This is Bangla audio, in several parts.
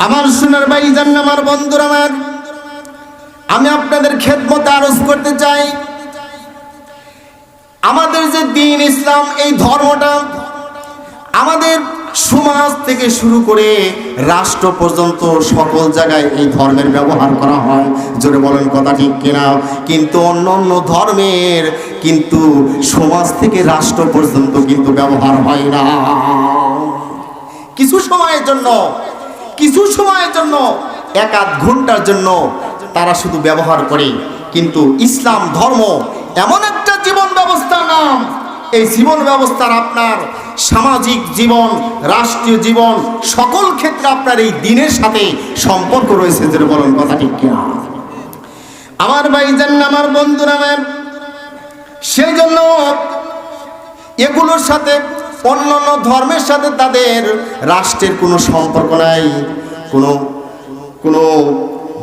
আমার সোনার ভাই, জান আমার বন্ধুরা আমার, আমি আপনাদের খেদমতে আরজ করতে চাই। আমাদের যে দিন ইসলাম, এই ধর্মটা আমাদের সমাজ থেকে শুরু করে রাষ্ট্র পর্যন্ত সকল জায়গায় এই ধর্মের ব্যবহার করা হয়। জোরে বলেন কথা ঠিক কিনা? কিন্তু অন্য অন্য ধর্মের কিন্তু সমাজ থেকে রাষ্ট্র পর্যন্ত কিন্তু ব্যবহার হয় না। কিছু সময়ের জন্য কিছু সময়ের জন্য, এক আধ ঘণ্টার জন্য তারা শুধু ব্যবহার করে। কিন্তু ইসলাম ধর্ম এমন একটা জীবন ব্যবস্থার নাম। এই জীবন ব্যবস্থার আপনার সামাজিক জীবন, রাষ্ট্রীয় জীবন, সকল ক্ষেত্রে আপনার এই দিনের সাথে সম্পর্ক রয়েছে যে বলেন কথা ঠিক কিনা। আমার ভাই জান, আমার বন্ধুরা, আমার সেই জন্য এগুলোর সাথে অন্যান্য ধর্মের সাথে তাদের রাষ্ট্রের কোনো সম্পর্ক নাই, কোনো কোনো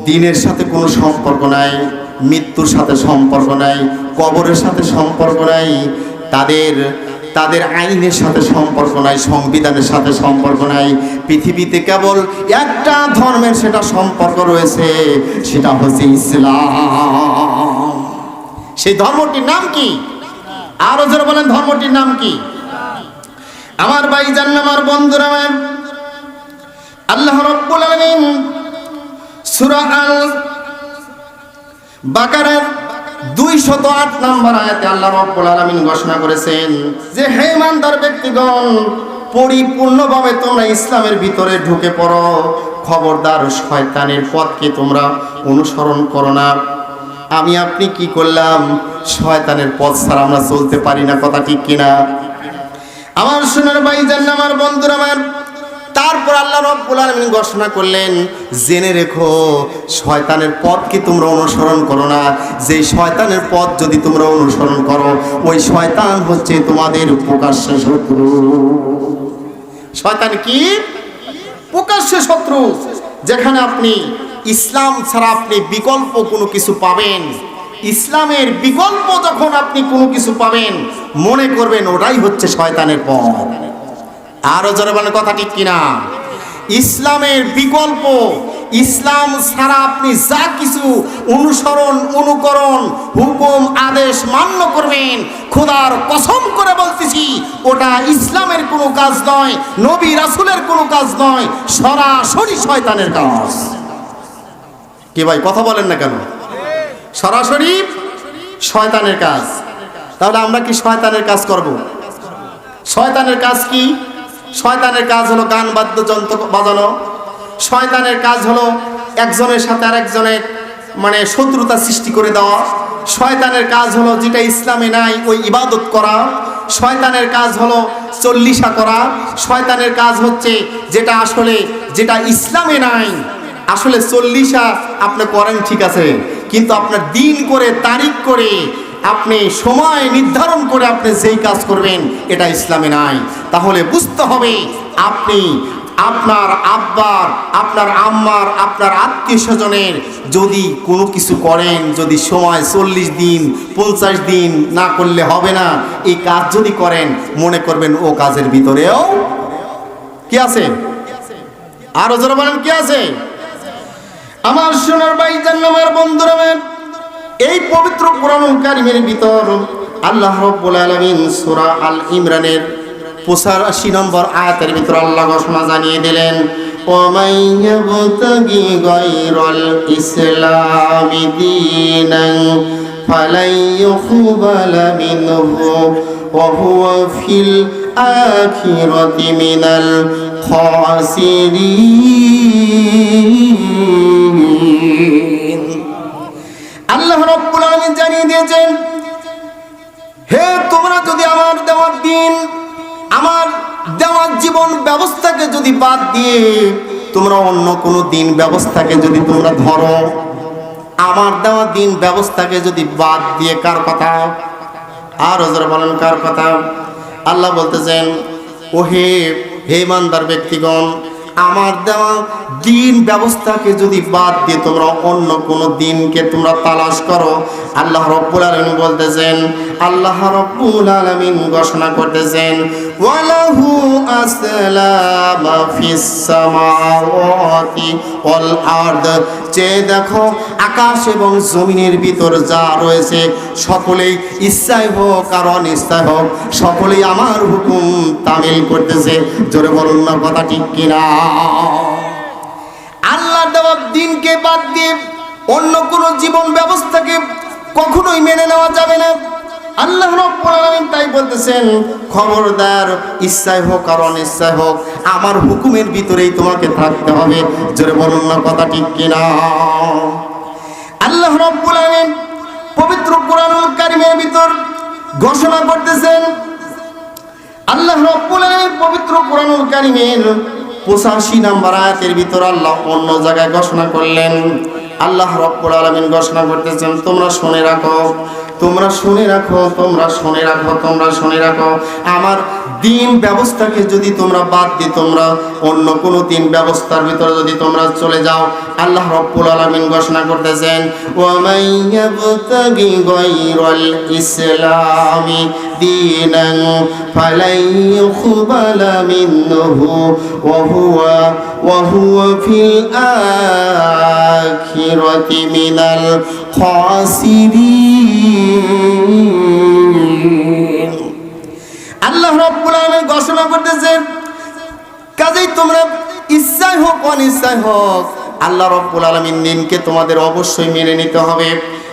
দিনের সাথে কোনো সম্পর্ক নাই, মৃত্যুর সাথে সম্পর্ক নাই, কবরের সাথে সম্পর্ক নাই, তাদের তাদের আইনের সাথে সম্পর্ক নাই, সংবিধানের সাথে সম্পর্ক নাই, পৃথিবীতে কেবল একটা ধর্মের সেটা সম্পর্ক রয়েছে, সেটা হচ্ছে ইসলাম। সেই ধর্মটির নাম কি? আরও জোরে বলেন, ধর্মটির নাম কি? আমার ভাই জান, আমার বন্ধুরা আল্লাহ রব্বুল আলামিন সূরা আল দুইশত আট নম্বর আয়াতে আল্লাহ রব্বুল আলামিন ঘোষণা করেছেন যে, হে ইমানদার ব্যক্তিগণ, পরিপূর্ণভাবে তোমরা ইসলামের ভিতরে ঢুকে পড়ো। খবরদার, শয়তানের পথকে তোমরা অনুসরণ করো না। আমি, আপনি কি করলাম? শয়তানের পথ ছাড়া আমরা চলতে পারি না, কথা ঠিক কিনা? আমার সোনার ভাই জান আমার বন্ধুরা, আমার। তারপর আল্লাহ রব্বুল আলামিন ঘোষণা করলেন, জেনে রেখো, শয়তানের পথ কি তোমরা অনুসরণ করো না? যে শয়তানের পথ যদি তোমরা অনুসরণ করো, ওই শয়তান হচ্ছে তোমাদের প্রকাশ্য শত্রু। শয়তান কি? প্রকাশ্য শত্রু। যেখানে আপনি ইসলাম ছাড়া আপনি বিকল্প কোনো কিছু পাবেন। ইসলামের বিকল্প যখন আপনি কোনো কিছু পাবেন, মনে করবেন ওটাই হচ্ছে শয়তানের পথ। আরও জোরে বলেন কথা ঠিক কিনা? ইসলামের বিকল্প, ইসলাম ছাড়া আপনি যা কিছু অনুসরণ, অনুকরণ, হুকুম, আদেশ মান্য করবেন, খোদার কসম করে বলতেছি, ওটা ইসলামের কোনো কাজ নয়, নবী রাসুলের কোনো কাজ নয়, সরাসরি শয়তানের কাজ। কে ভাই, কথা বলেন না কেন? সরাসরি শয়তানের কাজ। তাহলে আমরা কি শয়তানের কাজ করব? শয়তানের কাজ কি? শয়তানের কাজ হলো গান বাদ্যযন্ত্র বাজানো। শয়তানের কাজ হলো একজনের সাথে আরেকজনের মানে শত্রুতা সৃষ্টি করে দেওয়া। শয়তানের কাজ হলো যেটা ইসলামে নাই, ওই ইবাদত করা। শয়তানের কাজ হলো চল্লিশা করা। শয়তানের কাজ হচ্ছে যেটা আসলে, যেটা ইসলামে নাই, আসলে চল্লিশা আপনি করেন ঠিক আছে। কিন্তু আপনার দিন করে, তারিখ করে, আপনি সময় নির্ধারণ করে আপনি যেই কাজ করবেন, এটা ইসলামে নাই। তাহলে বুঝতে হবে আপনি, আপনার আব্বার, আপনার আম্মার, আপনার আত্মীয় স্বজনের যদি কোনো কিছু করেন, যদি সময় চল্লিশ দিন, পঞ্চাশ দিন না করলে হবে না, এই কাজ যদি করেন, মনে করবেন ও কাজের ভিতরেও কি আছে? আরও যারা বলেন, কি আছে? আমার সোনার ভাই জান্নামার বন্ধুরা আমার, এই পবিত্র কোরআনুল কারিমের ভিতর আল্লাহ রাব্বুল আলামিন সূরা আল ইমরানের 85 নম্বর আয়াতের ভিতর আল্লাহ ঘোষণা জানিয়ে দিলেন ومن يبتغي غير الإسلام دينا فلن يقبل منه وهو في الآخرة من الخاسرين আল্লাহ রব্বুল আলামিন জানিয়ে দিয়েছেন, হে তোমরা যদি আমার দেওয়ার দিন, আমার দেওয়ার জীবন ব্যবস্থাকে যদি বাদ দিয়ে তোমরা অন্য কোনো দিন ব্যবস্থাকে যদি তোমরা ধরো, আমার দেওয়া দিন ব্যবস্থাকে যদি বাদ দিয়ে কার কথা? আর হজর বলেন, কার কথা? আল্লাহ বলতেছেন ও হে হে ইমানদার ব্যক্তিগণ আমার দেওয়া দিন ব্যবস্থাকে যদি বাদ দিয়ে তোমরা অন্য কোনো দিনকে তোমরা তালাশ করো, আল্লাহ রব্বুল আলমিন বলতেছেন, আল্লাহ রব্বুল আলমিন ঘোষণা করতেছেন আসলামা ফিস সামাওয়াতি ওয়াল আরদ যে দেখো, আকাশ এবং জমিনের ভিতর যা রয়েছে, সকলেই ইচ্ছাই হোক আর অনিচ্ছাই হোক, সকলেই আমার হুকুম তামিল করতেছে। জোরে বলুন না কথা ঠিক কিনা? আল্লাহ দেওয়া দিনকে বাদ দিয়ে অন্য কোনো জীবন ব্যবস্থাকে কখনোই মেনে নেওয়া যাবে না। আল্লাহ তাই বলতেছেন, খবরদার, ইচ্ছায় হোক আর অনিচ্ছায় হোক, আমার হুকুমের ভিতরেই তোমাকে থাকতে হবে। জোরে বলুন না, কথা ঠিক কিনা? আল্লাহ রব্বুল আলামিন পবিত্র কোরআনুল কারিমের ভিতর ঘোষণা করতেছেন, আল্লাহ রব্বুল পবিত্র কোরআনুল কারিমের পঁচাশি নাম্বার আয়াতের ভিতর আল্লাহ অন্য জায়গায় ঘোষণা করলেন। আল্লাহ রব্বুল আলামিন ঘোষণা করতেছেন, তোমরা শুনে রাখো তোমরা শুনে রাখো, তোমরা শুনে রাখো, তোমরা শুনে রাখো। আমার দিন ব্যবস্থাকে যদি তোমরা বাদ দিয়ে তোমরা অন্য কোনো দিন ব্যবস্থার ভিতরে যদি তোমরা চলে যাও, আল্লাহ রব্বুল আলামিন ঘোষণা করতেছেন ইসলামি দীনান ফালাই ইউকবালা মিনহু ওয়া হুয়া ওয়া হুয়া ফিল আখিরাতি মিনাল আল্লাহ রব্বুল আলামিন ঘোষণা করতেছেন, কাজেই তোমরা ইচ্ছাই হোক অনিচ্ছাই হোক, আল্লাহ রব্বুল আলমিন দিনকে তোমাদের অবশ্যই মেনে নিতে হবে।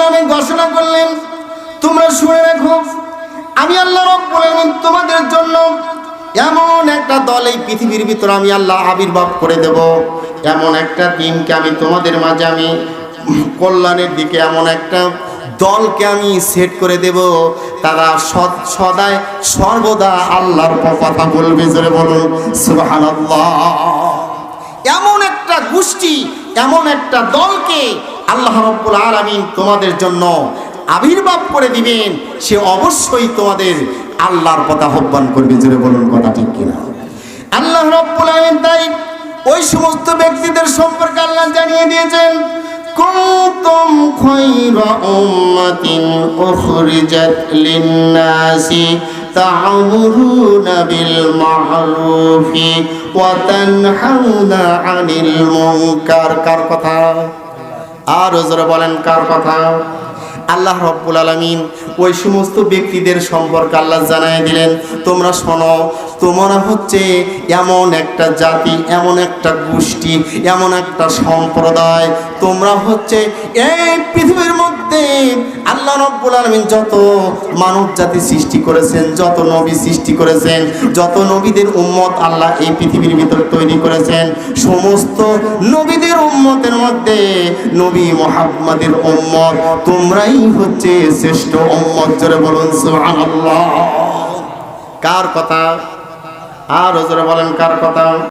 রব্বুল ঘোষণা করলেন, তোমরা শুনে রাখো, আমি আল্লাহ রব্বুল আলামিন তোমাদের জন্য এমন একটা দল এই পৃথিবীর ভিতর আমি আল্লাহ আবির্ভাব করে দেব। এমন একটা দিনকে আমি তোমাদের মাঝে আমি কল্যাণের দিকে এমন একটা দলকে আমি সেট করে দেব। তারা সদ, সদায় সর্বদা আল্লাহর কথা বলবে, জোরে বলুন এমন একটা গোষ্ঠী, এমন একটা দলকে আল্লাহ রব্বুল আলমিন তোমাদের জন্য আবির্ভাব করে দিবেন। সে অবশ্যই তোমাদের আল্লাহর কথা আহ্বান করবে। জোরে বলুন কথা ঠিক কিনা? আল্লাহ রব্বুল আলমিন তাই ওই সমস্ত ব্যক্তিদের সম্পর্কে আল্লাহ জানিয়ে দিয়েছেন, কুনতুম খায়রা উম্মাতিন উখরিজাত লিন-নাসি তা'মুরুনা বিল মা'রুফি ওয়া তানহাউনা আনিল মুনকার। কার কথা? আর জোরে বলেন, কার কথা? আল্লাহ রব্বুল আলমিন ওই সমস্ত ব্যক্তিদের সম্পর্কে আল্লাহ জানাই দিলেন, তোমরা শোনো তোমরা হচ্ছে এমন একটা জাতি, এমন একটা গোষ্ঠী, এমন একটা সম্প্রদায়। তোমরা হচ্ছে এই পৃথিবীর মধ্যে আল্লাহ রব্বুল আলমিন যত মানব জাতি সৃষ্টি করেছেন, যত নবী সৃষ্টি করেছেন, যত নবীদের উম্মত আল্লাহ এই পৃথিবীর ভিতর তৈরি করেছেন, সমস্ত নবীদের উম্মতের মধ্যে নবী মোহাম্মদের উম্মত, তোমরাই হচ্ছে শ্রেষ্ঠ উম্মত। জোরে বলুন, সুবহানাল্লাহ। কার কথা? আর জোরে বলেন কার কথা?